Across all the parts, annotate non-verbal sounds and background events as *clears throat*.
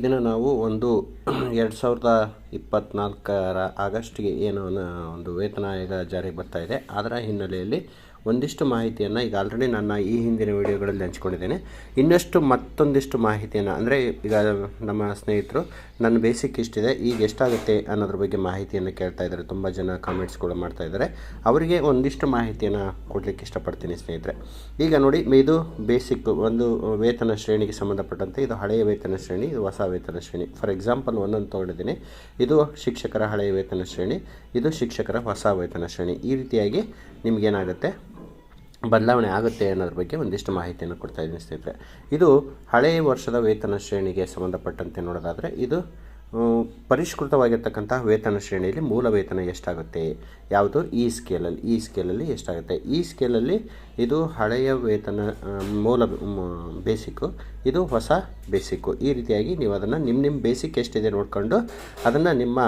ಈ ದಿನ ನಾವು ಒಂದು *clears throat* ಎರಡು ಸಾವಿರದ ಇಪ್ಪತ್ತ್ನಾಲ್ಕರ ಆಗಸ್ಟ್ಗೆ ಏನು ಒಂದು ವೇತನ ಆಯೋಗ ಜಾರಿಗೆ ಬರ್ತಾ ಇದೆ. ಅದರ ಹಿನ್ನೆಲೆಯಲ್ಲಿ ಒಂದಿಷ್ಟು ಮಾಹಿತಿಯನ್ನು ಈಗ ಆಲ್ರೆಡಿ ನನ್ನ ಈ ಹಿಂದಿನ ವಿಡಿಯೋಗಳಲ್ಲಿ ಹಂಚ್ಕೊಂಡಿದ್ದೇನೆ. ಇನ್ನಷ್ಟು ಮತ್ತೊಂದಿಷ್ಟು ಮಾಹಿತಿಯನ್ನು, ಅಂದರೆ ಈಗ ನಮ್ಮ ಸ್ನೇಹಿತರು, ನನ್ನ ಬೇಸಿಕ್ ಇಷ್ಟಿದೆ ಈಗ ಎಷ್ಟಾಗುತ್ತೆ ಅನ್ನೋದ್ರ ಬಗ್ಗೆ ಮಾಹಿತಿಯನ್ನು ಕೇಳ್ತಾ ಇದ್ದಾರೆ. ತುಂಬ ಜನ ಕಾಮೆಂಟ್ಸ್ ಕೂಡ ಮಾಡ್ತಾ ಇದ್ದಾರೆ. ಅವರಿಗೆ ಒಂದಿಷ್ಟು ಮಾಹಿತಿಯನ್ನು ಕೊಡಲಿಕ್ಕೆ ಇಷ್ಟಪಡ್ತೀನಿ ಸ್ನೇಹಿತರೆ. ಈಗ ನೋಡಿ, ಇದು ಬೇಸಿಕ್ ಒಂದು ವೇತನ ಶ್ರೇಣಿಗೆ ಸಂಬಂಧಪಟ್ಟಂತೆ, ಇದು ಹಳೆಯ ವೇತನ ಶ್ರೇಣಿ, ಇದು ಹೊಸ ವೇತನ ಶ್ರೇಣಿ. ಫಾರ್ ಎಕ್ಸಾಂಪಲ್ ಒಂದೊಂದು ತೊಗೊಂಡಿದ್ದೀನಿ. ಇದು ಶಿಕ್ಷಕರ ಹಳೆಯ ವೇತನ ಶ್ರೇಣಿ, ಇದು ಶಿಕ್ಷಕರ ಹೊಸ ವೇತನ ಶ್ರೇಣಿ. ಈ ರೀತಿಯಾಗಿ ನಿಮಗೇನಾಗುತ್ತೆ? ಬದಲಾವಣೆ ಆಗುತ್ತೆ ಅನ್ನೋದ್ರ ಬಗ್ಗೆ ಒಂದಿಷ್ಟು ಮಾಹಿತಿಯನ್ನು ಕೊಡ್ತಾ ಇದ್ದೀನಿ ಸ್ನೇಹಿತರೆ. ಇದು ಹಳೆಯ ವರ್ಷದ ವೇತನ ಶ್ರೇಣಿಗೆ ಸಂಬಂಧಪಟ್ಟಂತೆ ನೋಡೋದಾದರೆ ಇದು ಪರಿಷ್ಕೃತವಾಗಿರ್ತಕ್ಕಂಥ ವೇತನ ಶ್ರೇಣಿಯಲ್ಲಿ ಮೂಲ ವೇತನ ಎಷ್ಟಾಗುತ್ತೆ? ಯಾವುದು? ಈ ಸ್ಕೇಲಲ್ಲಿ ಈ ಸ್ಕೇಲಲ್ಲಿ ಎಷ್ಟಾಗುತ್ತೆ? ಈ ಸ್ಕೇಲಲ್ಲಿ ಇದು ಹಳೆಯ ವೇತನ ಮೂಲ ಬೇಸಿಕ್ಕು, ಇದು ಹೊಸ ಬೇಸಿಕ್ಕು. ಈ ರೀತಿಯಾಗಿ ನೀವು ಅದನ್ನು ನಿಮ್ಮ ನಿಮ್ಮ ಬೇಸಿಕ್ ಎಷ್ಟಿದೆ ನೋಡಿಕೊಂಡು ಅದನ್ನು ನಿಮ್ಮ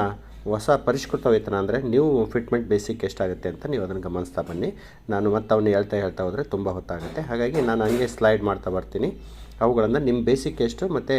ಹೊಸ ಪರಿಷ್ಕೃತ ವೇತನ ಅಂದರೆ ನೀವು ಫಿಟ್ಮೆಂಟ್ ಬೇಸಿಕ್ ಎಷ್ಟಾಗುತ್ತೆ ಅಂತ ನೀವು ಅದನ್ನು ಗಮನಿಸ್ತಾ ಬನ್ನಿ. ನಾನು ಮತ್ತೆ ಅವನ್ನ ಹೇಳ್ತಾ ಹೇಳ್ತಾ ಹೋದರೆ ತುಂಬ ಹೊತ್ತಾಗುತ್ತೆ. ಹಾಗಾಗಿ ನಾನು ಹಂಗೆ ಸ್ಲೈಡ್ ಮಾಡ್ತಾ ಬರ್ತೀನಿ. ಅವುಗಳನ್ನು ನಿಮ್ಮ ಬೇಸಿಕ್ ಎಷ್ಟು ಮತ್ತು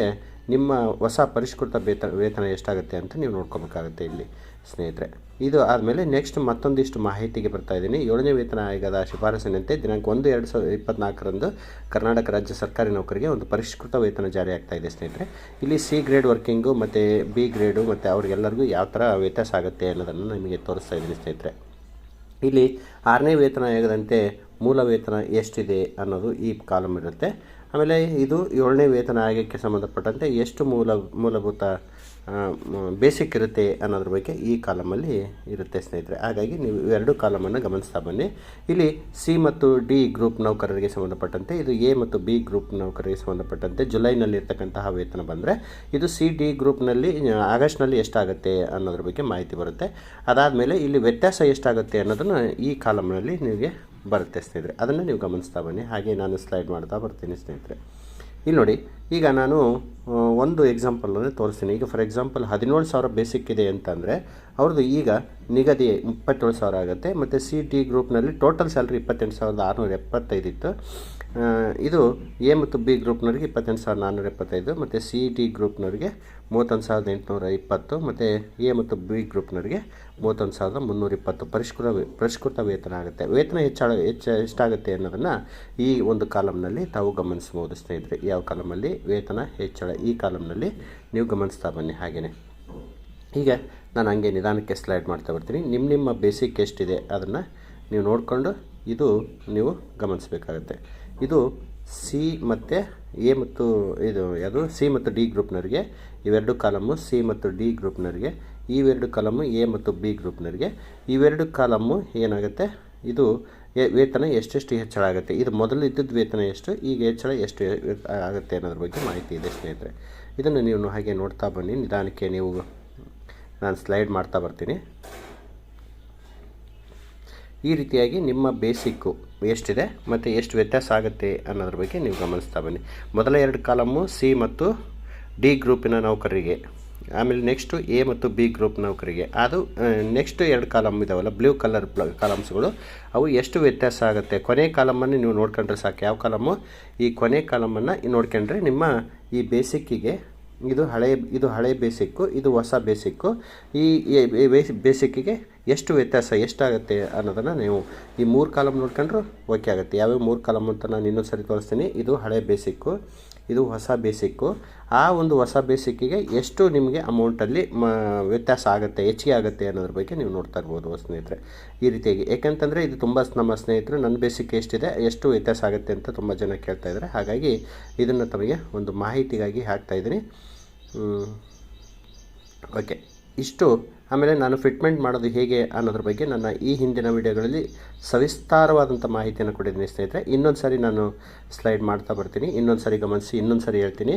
ನಿಮ್ಮ ಹೊಸ ಪರಿಷ್ಕೃತ ವೇತನ ವೇತನ ಎಷ್ಟಾಗುತ್ತೆ ಅಂತ ನೀವು ನೋಡ್ಕೋಬೇಕಾಗುತ್ತೆ ಇಲ್ಲಿ. ಸ್ನೇಹಿತರೆ. ಇದು ಆದಮೇಲೆ ನೆಕ್ಸ್ಟ್ ಮತ್ತೊಂದಿಷ್ಟು ಮಾಹಿತಿಗೆ ಬರ್ತಾ ಇದ್ದೀನಿ. ಏಳನೇ ವೇತನ ಆಯೋಗದ ಶಿಫಾರಸಿನಂತೆ ದಿನಾಂಕ ಒಂದು ಎರಡು ಸಾವಿರದ ಇಪ್ಪತ್ನಾಲ್ಕರಂದು ಕರ್ನಾಟಕ ರಾಜ್ಯ ಸರ್ಕಾರಿ ನೌಕರಿಗೆ ಒಂದು ಪರಿಷ್ಕೃತ ವೇತನ ಜಾರಿ ಆಗ್ತಾ ಇದೆ ಸ್ನೇಹಿತರೆ. ಇಲ್ಲಿ ಸಿ ಗ್ರೇಡ್ ವರ್ಕಿಂಗು ಮತ್ತು ಬಿ ಗ್ರೇಡು ಮತ್ತು ಅವ್ರಿಗೆಲ್ಲರಿಗೂ ಯಾವ ಥರ ವ್ಯತ್ಯಾಸ ಆಗುತ್ತೆ ಅನ್ನೋದನ್ನು ನಿಮಗೆ ತೋರಿಸ್ತಾ ಇದ್ದೀನಿ ಸ್ನೇಹಿತರೆ. ಇಲ್ಲಿ ಆರನೇ ವೇತನ ಆಯೋಗದಂತೆ ಮೂಲ ವೇತನ ಎಷ್ಟಿದೆ ಅನ್ನೋದು ಈ ಕಾಲಮ್ ಇರುತ್ತೆ. ಆಮೇಲೆ ಇದು ಏಳನೇ ವೇತನ ಆಯೋಗಕ್ಕೆ ಸಂಬಂಧಪಟ್ಟಂತೆ ಎಷ್ಟು ಮೂಲ ಮೂಲಭೂತ ಬೇಸಿಕ್ ಇರುತ್ತೆ ಅನ್ನೋದ್ರ ಬಗ್ಗೆ ಈ ಕಾಲಮಲ್ಲಿ ಇರುತ್ತೆ ಸ್ನೇಹಿತರೆ. ಹಾಗಾಗಿ ನೀವು ಇವೆರಡು ಕಾಲಮನ್ನು ಗಮನಿಸ್ತಾ ಬನ್ನಿ. ಇಲ್ಲಿ ಸಿ ಮತ್ತು ಡಿ ಗ್ರೂಪ್ ನೌಕರರಿಗೆ ಸಂಬಂಧಪಟ್ಟಂತೆ, ಇದು ಎ ಮತ್ತು ಬಿ ಗ್ರೂಪ್ ನೌಕರರಿಗೆ ಸಂಬಂಧಪಟ್ಟಂತೆ ಜುಲೈನಲ್ಲಿ ಇರ್ತಕ್ಕಂತಹ ವೇತನ ಬಂದರೆ, ಇದು ಸಿ ಡಿ ಗ್ರೂಪ್ನಲ್ಲಿ ಆಗಸ್ಟ್ನಲ್ಲಿ ಎಷ್ಟಾಗುತ್ತೆ ಅನ್ನೋದ್ರ ಬಗ್ಗೆ ಮಾಹಿತಿ ಬರುತ್ತೆ. ಅದಾದಮೇಲೆ ಇಲ್ಲಿ ವ್ಯತ್ಯಾಸ ಎಷ್ಟಾಗುತ್ತೆ ಅನ್ನೋದನ್ನು ಈ ಕಾಲಮ್ನಲ್ಲಿ ನಿಮಗೆ ಬರುತ್ತೆ ಸ್ನೇಹಿತರೆ. ಅದನ್ನು ನೀವು ಗಮನಿಸ್ತಾ ಬನ್ನಿ. ಹಾಗೆ ನಾನು ಸ್ಲೈಡ್ ಮಾಡ್ತಾ ಬರ್ತೀನಿ ಸ್ನೇಹಿತರೆ. ಇಲ್ಲಿ ನೋಡಿ ಈಗ ನಾನು ಒಂದು ಎಕ್ಸಾಂಪಲನ್ನು ತೋರಿಸ್ತೀನಿ. ಈಗ ಫಾರ್ ಎಕ್ಸಾಂಪಲ್ ಹದಿನೇಳು ಸಾವಿರ ಬೇಸಿಕ್ ಇದೆ ಅಂತಂದರೆ ಅವ್ರದ್ದು ಈಗ ನಿಗದಿ ಇಪ್ಪತ್ತೇಳು ಸಾವಿರ ಆಗುತ್ತೆ, ಮತ್ತು ಸಿ ಡಿ ಗ್ರೂಪ್ನಲ್ಲಿ ಟೋಟಲ್ ಸ್ಯಾಲ್ರಿ ಇಪ್ಪತ್ತೆಂಟು ಸಾವಿರದ ಆರುನೂರ ಎಪ್ಪತ್ತೈದು ಇತ್ತು. ಇದು ಎ ಮತ್ತು ಬಿ ಗ್ರೂಪ್ನವ್ರಿಗೆ ಇಪ್ಪತ್ತೆಂಟು ಸಾವಿರದ ನಾನ್ನೂರ ಎಪ್ಪತ್ತೈದು, ಮತ್ತು ಸಿ ಡಿ ಗ್ರೂಪ್ನವ್ರಿಗೆ ಮೂವತ್ತೊಂದು ಸಾವಿರದ ಎಂಟುನೂರ ಇಪ್ಪತ್ತು, ಮತ್ತು ಎ ಮತ್ತು ಬಿ ಗ್ರೂಪ್ನವ್ರಿಗೆ ಮೂವತ್ತೊಂದು ಸಾವಿರದ ಮುನ್ನೂರ ಇಪ್ಪತ್ತು ಪರಿಷ್ಕೃತ ಪರಿಷ್ಕೃತ ವೇತನ ಆಗುತ್ತೆ. ವೇತನ ಹೆಚ್ಚಳ, ಹೆಚ್ಚ ಎಷ್ಟಾಗುತ್ತೆ ಅನ್ನೋದನ್ನು ಈ ಒಂದು ಕಾಲಮ್ನಲ್ಲಿ ತಾವು ಗಮನಿಸ್ಬೋದು ಸ್ನೇಹಿತರೆ ಯಾವ ಕಾಲಮಲ್ಲಿ ವೇತನ ಹೆಚ್ಚಳ ಈ ಕಾಲಮ್ನಲ್ಲಿ ನೀವು ಗಮನಿಸ್ತಾ ಬನ್ನಿ ಹಾಗೆಯೇ ಈಗ ನಾನು ಹಂಗೆ ನಿಧಾನಕ್ಕೆ ಸ್ಲೈಡ್ ಮಾಡ್ತಾ ಬರ್ತೀನಿ. ನಿಮ್ಮ ನಿಮ್ಮ ಬೇಸಿಕ್ ಎಷ್ಟಿದೆ ಅದನ್ನು ನೀವು ನೋಡಿಕೊಂಡು ಇದು ನೀವು ಗಮನಿಸಬೇಕಾಗತ್ತೆ. ಇದು ಸಿ ಮತ್ತು ಎ ಮತ್ತು ಇದು ಯಾವುದು? ಸಿ ಮತ್ತು ಡಿ ಗ್ರೂಪ್ನವರಿಗೆ ಇವೆರಡು ಕಾಲಮ್ಮು ಸಿ ಮತ್ತು ಡಿ ಗ್ರೂಪ್ನವರಿಗೆ ಇವೆರಡು ಕಾಲಮ್ಮು ಎ ಮತ್ತು ಬಿ ಗ್ರೂಪ್ನವರಿಗೆ ಇವೆರಡು ಕಾಲಮ್ಮು ಏನಾಗುತ್ತೆ? ಇದು ವೇತನ ಎಷ್ಟೆಷ್ಟು ಹೆಚ್ಚಳ ಆಗುತ್ತೆ? ಇದು ಮೊದಲು ಇದ್ದದ್ದು ವೇತನ ಎಷ್ಟು, ಈಗ ಹೆಚ್ಚಳ ಎಷ್ಟು ಆಗುತ್ತೆ ಅನ್ನೋದ್ರ ಬಗ್ಗೆ ಮಾಹಿತಿ ಇದೆ ಸ್ನೇಹಿತರೆ. ಇದನ್ನು ನೀವು ಹಾಗೆ ನೋಡ್ತಾ ಬನ್ನಿ, ನಿಧಾನಕ್ಕೆ ನೀವು ನಾನು ಸ್ಲೈಡ್ ಮಾಡ್ತಾ ಬರ್ತೀನಿ. ಈ ರೀತಿಯಾಗಿ ನಿಮ್ಮ ಬೇಸಿಕ್ಕು ಎಷ್ಟಿದೆ ಮತ್ತು ಎಷ್ಟು ವ್ಯತ್ಯಾಸ ಆಗುತ್ತೆ ಅನ್ನೋದ್ರ ಬಗ್ಗೆ ನೀವು ಗಮನಿಸ್ತಾ ಬನ್ನಿ. ಮೊದಲ ಎರಡು ಕಾಲಮ್ಮು ಸಿ ಮತ್ತು ಡಿ ಗ್ರೂಪಿನ ನೌಕರರಿಗೆ. ಆಮೇಲೆ ನೆಕ್ಸ್ಟು ಎ ಮತ್ತು ಬಿ ಗ್ರೂಪ್ ನೌಕರಿಗೆ. ಅದು ನೆಕ್ಸ್ಟ್ ಎರಡು ಕಾಲಮ್ ಇದಾವಲ್ಲ ಬ್ಲೂ ಕಲರ್ ಕಾಲಮ್ಸ್ಗಳು ಅವು ಎಷ್ಟು ವ್ಯತ್ಯಾಸ ಆಗುತ್ತೆ? ಕೊನೆ ಕಾಲಮನ್ನು ನೀವು ನೋಡ್ಕೊಂಡ್ರೆ ಸಾಕು. ಯಾವ ಕಾಲಮ್ಮು ಈ ಕೊನೆ ಕಾಲಮನ್ನು ನೋಡ್ಕೊಂಡ್ರೆ ನಿಮ್ಮ ಈ ಬೇಸಿಕ್ಕಿಗೆ ಇದು ಹಳೆ ಇದು ಹಳೆ ಬೇಸಿಕ್ಕು ಇದು ಹೊಸ ಬೇಸಿಕ್ಕು ಈ ಬೇಸಿಕ್ಕಿಗೆ ಎಷ್ಟು ವ್ಯತ್ಯಾಸ ಎಷ್ಟಾಗುತ್ತೆ ಅನ್ನೋದನ್ನು ನೀವು ಈ ಮೂರು ಕಾಲಮ್ ನೋಡ್ಕೊಂಡ್ರು ಓಕೆ ಆಗುತ್ತೆ. ಯಾವ್ಯಾವ ಮೂರು ಕಾಲಮ್ ಅಂತ ನಾನು ಇನ್ನೊಂದು ಸರಿ ತೋರಿಸ್ತೀನಿ. ಇದು ಹಳೆ ಬೇಸಿಕ್ಕು ಇದು ಹೊಸ ಬೇಸಿಕ್ಕು ಆ ಒಂದು ಹೊಸ ಬೇಸಿಕ್ಕಿಗೆ ಎಷ್ಟು ನಿಮಗೆ ಅಮೌಂಟಲ್ಲಿ ಮ, ವ್ಯತ್ಯಾಸ ಆಗುತ್ತೆ, ಹೆಚ್ಚಿಗೆ ಆಗುತ್ತೆ ಅನ್ನೋದ್ರ ಬಗ್ಗೆ ನೀವು ನೋಡ್ತಾ ಇರ್ಬೋದು ಸ್ನೇಹಿತರೆ. ಈ ರೀತಿಯಾಗಿ. ಏಕೆಂತಂದರೆ ಇದು ತುಂಬ ನಮ್ಮ ಸ್ನೇಹಿತರು ನನ್ನ ಬೇಸಿಕ್ ಎಷ್ಟಿದೆ, ಎಷ್ಟು ವ್ಯತ್ಯಾಸ ಆಗುತ್ತೆ ಅಂತ ತುಂಬ ಜನ ಕೇಳ್ತಾ ಇದ್ದಾರೆ ಹಾಗಾಗಿ ಇದನ್ನು ತಮಗೆ ಒಂದು ಮಾಹಿತಿಗಾಗಿ ಹಾಕ್ತಾಯಿದ್ದೀನಿ ಓಕೆ ಇಷ್ಟು ಆಮೇಲೆ ನಾನು ಫಿಟ್ಮೆಂಟ್ ಮಾಡೋದು ಹೇಗೆ ಅನ್ನೋದ್ರ ಬಗ್ಗೆ ನನ್ನ ಈ ಹಿಂದಿನ ವಿಡಿಯೋಗಳಲ್ಲಿ ಸವಿಸ್ತಾರವಾದಂಥ ಮಾಹಿತಿಯನ್ನು ಕೊಟ್ಟಿದ್ದೀನಿ ಸ್ನೇಹಿತರೆ. ಇನ್ನೊಂದು ಸಾರಿ ನಾನು ಸ್ಲೈಡ್ ಮಾಡ್ತಾ ಬರ್ತೀನಿ. ಇನ್ನೊಂದು ಸಾರಿ ಗಮನಿಸಿ ಇನ್ನೊಂದು ಸಾರಿ ಹೇಳ್ತೀನಿ.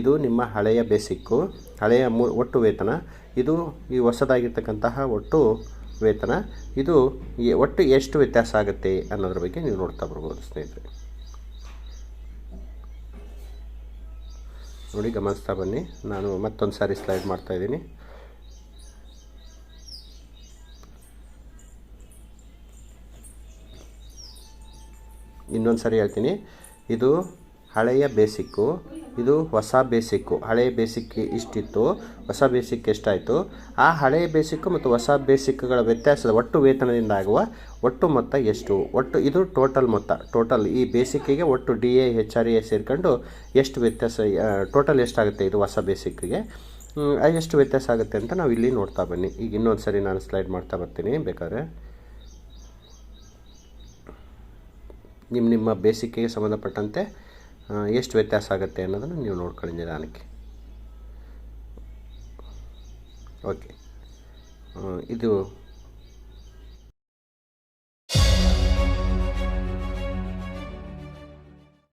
ಇದು ನಿಮ್ಮ ಹಳೆಯ ಬೇಸಿಕ್ಕು ಹಳೆಯ ಒಟ್ಟು ವೇತನ. ಇದು ಈ ಹೊಸದಾಗಿರ್ತಕ್ಕಂತಹ ಒಟ್ಟು ವೇತನ. ಇದು ಒಟ್ಟು ಎಷ್ಟು ವ್ಯತ್ಯಾಸ ಆಗುತ್ತೆ ಅನ್ನೋದ್ರ ಬಗ್ಗೆ ನೀವು ನೋಡ್ತಾ ಬರ್ಬೋದು ಸ್ನೇಹಿತರೆ. ನೋಡಿ ಗಮನಿಸ್ತಾ ಬನ್ನಿ. ನಾನು ಮತ್ತೊಂದು ಸಾರಿ ಸ್ಲೈಡ್ ಮಾಡ್ತಾ ಇನ್ನೊಂದು ಸಾರಿ ಹೇಳ್ತೀನಿ. ಇದು ಹಳೆಯ ಬೇಸಿಕ್ಕು. ಇದು ಹೊಸ ಬೇಸಿಕ್ಕು. ಹಳೆಯ ಬೇಸಿಕ್ ಇಷ್ಟಿತ್ತು. ಹೊಸ ಬೇಸಿಕ್ ಎಷ್ಟಾಯಿತು? ಆ ಹಳೆಯ ಬೇಸಿಕ್ಕು ಮತ್ತು ಹೊಸ ಬೇಸಿಕ್ಗಳ ವ್ಯತ್ಯಾಸದ ಒಟ್ಟು ವೇತನದಿಂದ ಆಗುವ ಒಟ್ಟು ಮೊತ್ತ ಎಷ್ಟು? ಒಟ್ಟು ಇದು ಟೋಟಲ್ ಮೊತ್ತ. ಟೋಟಲ್ ಈ ಬೇಸಿಕ್ಕಿಗೆ ಒಟ್ಟು D A H R A ಸೇರ್ಕೊಂಡು ಎಷ್ಟು ವ್ಯತ್ಯಾಸ ಟೋಟಲ್ ಎಷ್ಟಾಗುತ್ತೆ ಇದು ಹೊಸ ಬೇಸಿಕ್ಕಿಗೆ? ಎಷ್ಟು ವ್ಯತ್ಯಾಸ ಆಗುತ್ತೆ ಅಂತ ನಾವು ಇಲ್ಲಿ ನೋಡ್ತಾ ಬನ್ನಿ. ಈಗ ಇನ್ನೊಂದು ಸರಿ ನಾನು ಸ್ಲೈಡ್ ಮಾಡ್ತಾ ಬರ್ತೀನಿ. ಬೇಕಾದ್ರೆ ನಿಮ್ಮ ನಿಮ್ಮ ಬೇಸಿಕ್ಕಿಗೆ ಸಂಬಂಧಪಟ್ಟಂತೆ ಎಷ್ಟು ವ್ಯತ್ಯಾಸ ಆಗುತ್ತೆ ಅನ್ನೋದನ್ನು ನೀವು ನೋಡ್ಕೊಳ್ಳಿ ನಿಧಾನಕ್ಕೆ. ಓಕೆ. ಇದು